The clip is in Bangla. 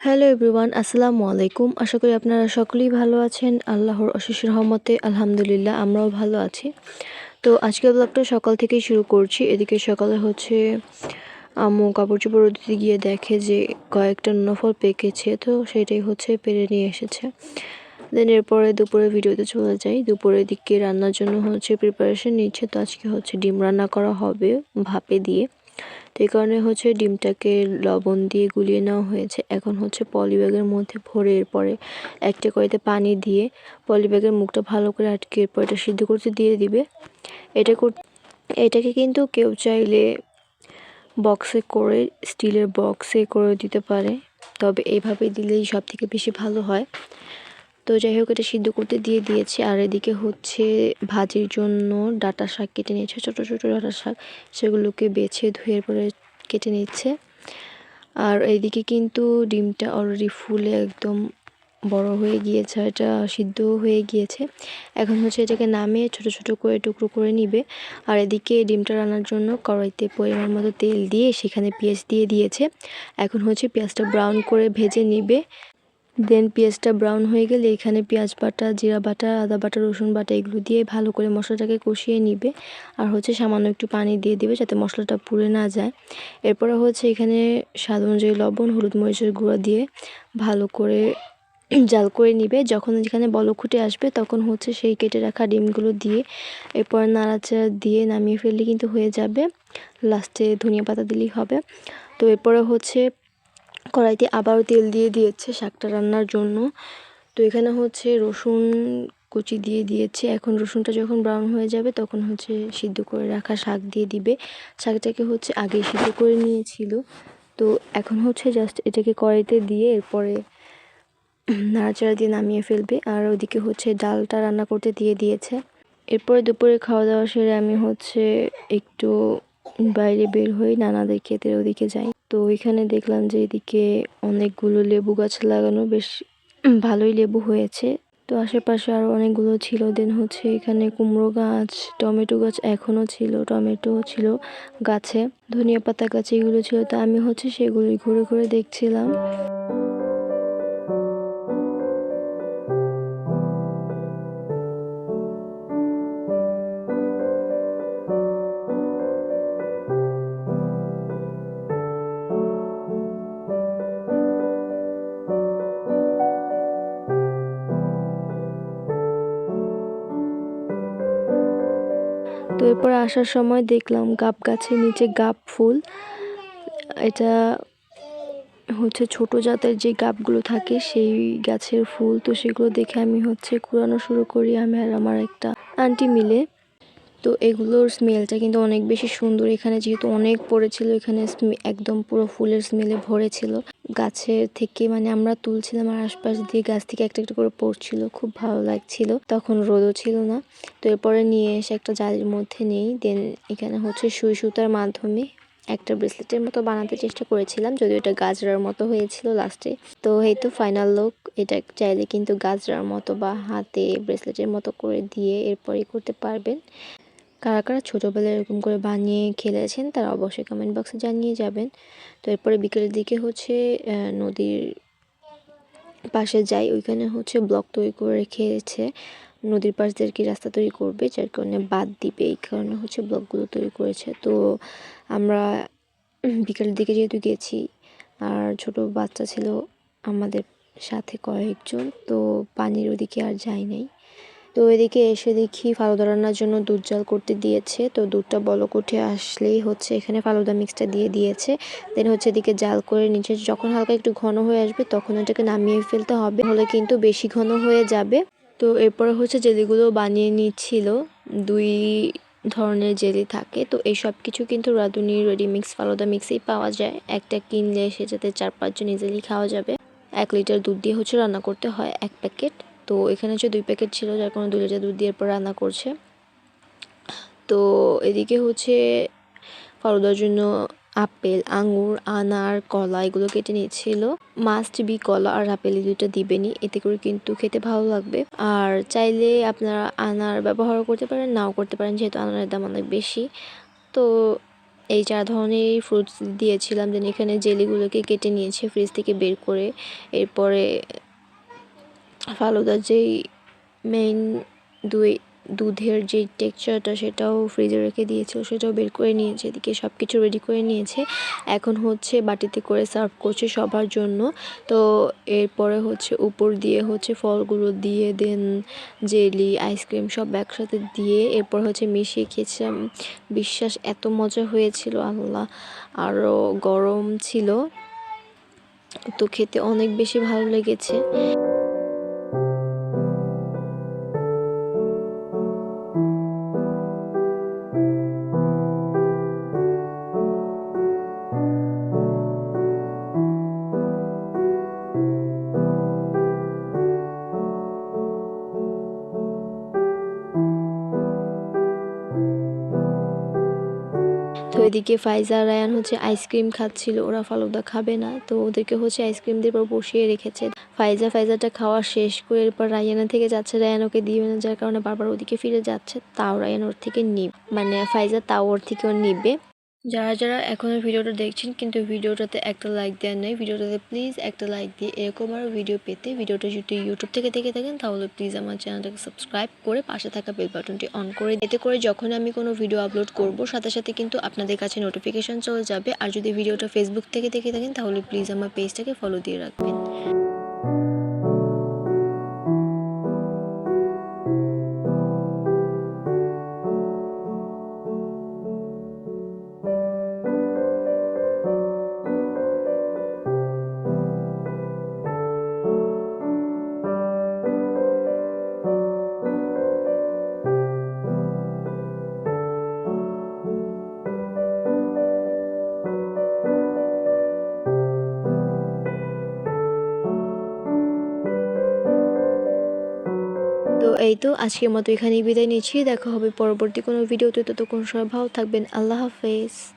হ্যালো এভরিওয়ান আসসালামু আলাইকুম আশা করি আপনারা সকলেই ভালো আছেন আল্লাহর অশেষ রহমতে আলহামদুলিল্লাহ আমরাও ভালো আছি তো আজকের ব্লগটা সকাল থেকেই শুরু করছি এদিকে সকালে হচ্ছে আম্মু কাপড় চোপড় দিতে গিয়ে দেখে যে কয়েকটা নফল পেকেছে তো সেটাই হচ্ছে পেরে নিয়ে এসেছে দেন এরপরে দুপুরে ভিডিওতে চলে যাই দুপুরের দিকে রান্নার জন্য হচ্ছে প্রিপারেশন নিচ্ছে তো আজকে হচ্ছে ডিম রান্না করা হবে ভাপে দিয়ে। তো এই কারণে হচ্ছে ডিমটাকে লবণ দিয়ে গুলিয়ে নেওয়া হয়েছে। এখন হচ্ছে পলিব্যাগের মধ্যে ভরে এরপরে একটা কড়াইতে পানি দিয়ে পলিব্যাগের মুখটা ভালো করে আটকে এরপর এটা সিদ্ধ করতে দিয়ে দিবে। এটা এটাকে কিন্তু কেউ চাইলে বক্সে করে, স্টিলের বক্সে করে দিতে পারে। তবে এইভাবে দিলেই সব থেকে বেশি ভালো হয়। তো যাই হোক এটা সিদ্ধ করতে দিয়ে দিয়েছি। আর এদিকে হচ্ছে ভাজির জন্য ডাটা শাক কেটে নিয়েছে, ছোটো ছোটো ডাটা শাক। সেগুলোকে বেছে ধুয়ে পরে কেটে নিচ্ছে। আর এইদিকে কিন্তু ডিমটা অলরেডি ফুলে একদম বড় হয়ে গিয়েছে, এটা সিদ্ধ হয়ে গিয়েছে। এখন হচ্ছে এটাকে নামিয়ে ছোট ছোট করে টুকরো করে নিবে। আর এদিকে ডিমটা রান্নার জন্য কড়াইতে পরিমাণ মতো তেল দিয়ে সেখানে পেঁয়াজ দিয়ে দিয়েছে। এখন হচ্ছে পেঁয়াজটা ব্রাউন করে ভেজে নিবে। দেন পেঁয়াজটা ব্রাউন হয়ে গেলে এখানে পেঁয়াজ বাটা, জিরা বাটা, আদা বাটা, রসুন বাটা এগুলো দিয়ে ভালো করে মশলাটাকে কষিয়ে নিবে। আর হচ্ছে সামান্য একটু পানি দিয়ে দিবে যাতে মশলাটা পুড়ে না যায়। এরপরে হচ্ছে এখানে স্বাদ অনুযায়ী লবণ, হলুদ মরিচের গুঁড়া দিয়ে ভালো করে জাল করে নিবে। যখন এখানে বলক খুঁটে আসবে তখন হচ্ছে সেই কেটে রাখা ডিমগুলো দিয়ে এরপর নাড়াচাড়া দিয়ে নামিয়ে ফেললে কিন্তু হয়ে যাবে। লাস্টে ধনিয়া পাতা দিলেই হবে। তো এরপরে হচ্ছে কড়াইতে আবারও তেল দিয়ে দিয়েছে শাকটা রান্নার জন্য। তো এখানে হচ্ছে রসুন কুচি দিয়ে দিয়েছে। এখন রসুনটা যখন ব্রাউন হয়ে যাবে তখন হচ্ছে সিদ্ধ করে রাখা শাক দিয়ে দিবে। শাকটাকে হচ্ছে আগে সিদ্ধ করে নিয়েছিল। তো এখন হচ্ছে জাস্ট এটাকে কড়াইতে দিয়ে এরপরে নাড়াচাড়া দিয়ে নামিয়ে ফেলবে। আর ওদিকে হচ্ছে ডালটা রান্না করতে দিয়ে দিয়েছে। এরপরে দুপুরে খাওয়া দাওয়া সেরে আমি হচ্ছে একটু বাইরে বের হয়ে নানাদের ক্ষেতের ওদিকে যাই। তো এখানে দেখলাম যে এদিকে অনেকগুলো লেবু গাছ লাগানো বেশ ভালোই লেবু হয়েছে। তো আশেপাশে আরও অনেকগুলো ছিল। দেন হচ্ছে এখানে কুমড়ো গাছ, টমেটো গাছ এখনও ছিল, টমেটো ছিল গাছে। ধনিয়া পাতা গাছ এগুলো ছিল। তো আমি হচ্ছে সেগুলি ঘুরে ঘুরে দেখছিলাম। তো এরপর আসার সময় দেখলাম গাব গাছের নিচে গাব ফুল। এটা হচ্ছে ছোট জাতের যে গাবগুলো থাকে সেই গাছের ফুল। তো সেগুলো দেখে আমি হচ্ছে কুড়ানো শুরু করি আমি আর আমার একটা আন্টি মিলে। তো এগুলোর স্মেলটা কিন্তু অনেক বেশি সুন্দর। এখানে যেহেতু অনেক পড়েছিল, এখানে একদম পুরো ফুলের স্মেলে ভরেছিল গাছের থেকে মানে আমরা তুলছিলাম আর আশপাশ দিয়ে গাছ থেকে একটা একটা করে পড়ছিল, খুব ভালো লাগছিল। তখন রোদও ছিল না। তো এরপরে নিয়ে এসে একটা জালির মধ্যে নেই। দেন এখানে হচ্ছে সুই সুতার মাধ্যমে একটা ব্রেসলেটের মতো বানাতে চেষ্টা করেছিলাম, যদিও এটা গাজরার মতো হয়েছিল লাস্টে। তো এই তো ফাইনাল লুক এটা চাইলে কিন্তু গাজরার মতো বা হাতে ব্রেসলেটের মতো করে দিয়ে এরপরে করতে পারবেন। কারা কারা ছোটোবেলায় এরকম করে বানিয়ে খেলেছেন, তারা অবশ্যই কমেন্ট বক্সে জানিয়ে যাবেন। তো এরপরে বিকেলের দিকে হচ্ছে নদীর পাশে যাই, ওইখানে হচ্ছে ব্লক তৈরি করে রেখেছে। নদীর পাশ দিয়ে কি রাস্তা তৈরি করবে, যার কারণে বাদ দিবে, এই কারণে হচ্ছে ব্লকগুলো তৈরি করেছে। তো আমরা বিকেলের দিকে যেহেতু গেছি, আর ছোট বাচ্চা ছিল আমাদের সাথে কয়েকজন, তো পানির ওদিকে আর যাই নাই। তো এদিকে এসে দেখি ফালুদা রান্নার জন্য দুধ জাল করতে দিয়েছে। তো দুধটা বলক উঠে আসলেই হচ্ছে এখানে ফালুদা মিক্সটা দিয়ে দিয়েছে। দেন হচ্ছে এদিকে জাল করে নিচে যখন হালকা একটু ঘন হয়ে আসবে তখন এটাকে নামিয়ে ফেলতে হবে। হলে কিন্তু বেশি ঘন হয়ে যাবে। তো এরপরে হচ্ছে জেলিগুলো বানিয়ে নিচ্ছিল। দুই ধরনের জেলি থাকে। তো এই সব কিছু কিন্তু রাঁধুনি রেডি মিক্স ফালুদা মিক্সেই পাওয়া যায়। একটা কিনলে সেটাতে চার পাঁচজন ইজিলি খাওয়া যাবে। এক লিটার দুধ দিয়ে হচ্ছে রান্না করতে হয়। এক প্যাকেট তো এখানে হচ্ছে দুই প্যাকেট ছিল, যার কারণে দুই লিটার দুধ দিয়ে পর রান্না করছে। তো এদিকে হচ্ছে ফালুদার জন্য আপেল, আঙুর, আনার, কলা এগুলো কেটে নিচ্ছিল মাস্ট বি কলা আর আপেল দুইটা দিবেনি এতে করে কিন্তু খেতে ভালো লাগবে। আর চাইলে আপনারা আনার ব্যবহার করতে পারেন, নাও করতে পারেন, যেহেতু আনারের দাম অনেক বেশি। তো এই চার ধরনের ফ্রুটস দিয়েছিলাম, দেন এখানে জেলিগুলোকে কেটে নিয়েছে ফ্রিজ থেকে বের করে, এরপরে ফালুদার যেই মেইন দুই, দুধের যে টেক্সচারটা সেটাও ফ্রিজে রেখে দিয়েছিল সেটাও বের করে নিয়েছে, এদিকে সব কিছু রেডি করে নিয়েছে। এখন হচ্ছে বাটিতে করে সার্ভ করছে সবার জন্য। তো এরপরে হচ্ছে উপর দিয়ে হচ্ছে ফলগুলো দিয়ে দেন জেলি আইসক্রিম সব একসাথে দিয়ে এরপর হচ্ছে মিশিয়ে খেয়েছিলাম। বিশ্বাস, এত মজা হয়েছিল, আল্লাহ আরও গরম ছিল। তো খেতে অনেক বেশি ভালো লেগেছে। তো এদিকে ফাইজা রায়ান হচ্ছে আইসক্রিম খাচ্ছিল, ওরা ফালুদা খাবে না। তো ওদেরকে হচ্ছে আইসক্রিম দিয়ে পর বসিয়ে রেখেছে। ফাইজা, ফাইজাটা খাওয়া শেষ করে এরপর রায়ানা থেকে যাচ্ছে। রায়ান ওকে দিবে না, যার কারণে বারবার ওদিকে ফিরে যাচ্ছে। তাও রায়ান ওর থেকে নিবে মানে ফাইজা তাও ওর থেকে ও নিবে। যারা যারা এখনও ভিডিওটা দেখছেন, কিন্তু ভিডিওটাতে একটা লাইক দেন নেই, ভিডিওটাতে প্লিজ একটা লাইক দিয়ে এরকম আরও ভিডিও পেতে ভিডিওটা যদি ইউটিউব থেকে দেখে থাকেন, তাহলে প্লিজ আমার চ্যানেলটাকে সাবস্ক্রাইব করে পাশে থাকা বেল বাটনটি অন করে এতে করে যখন আমি কোনো ভিডিও আপলোড করব, সাথে সাথে কিন্তু আপনাদের কাছে নোটিফিকেশন চলে যাবে। আর যদি ভিডিওটা ফেসবুক থেকে দেখে থাকেন, তাহলে প্লিজ আমার পেজটাকে ফলো দিয়ে রাখবেন। এই তো, আজকের মতো এখানেই বিদায় নিচ্ছি। দেখা হবে পরবর্তী কোনো ভিডিওতে। ততক্ষণ সবাই ভালো থাকবেন। আল্লাহ হাফেজ।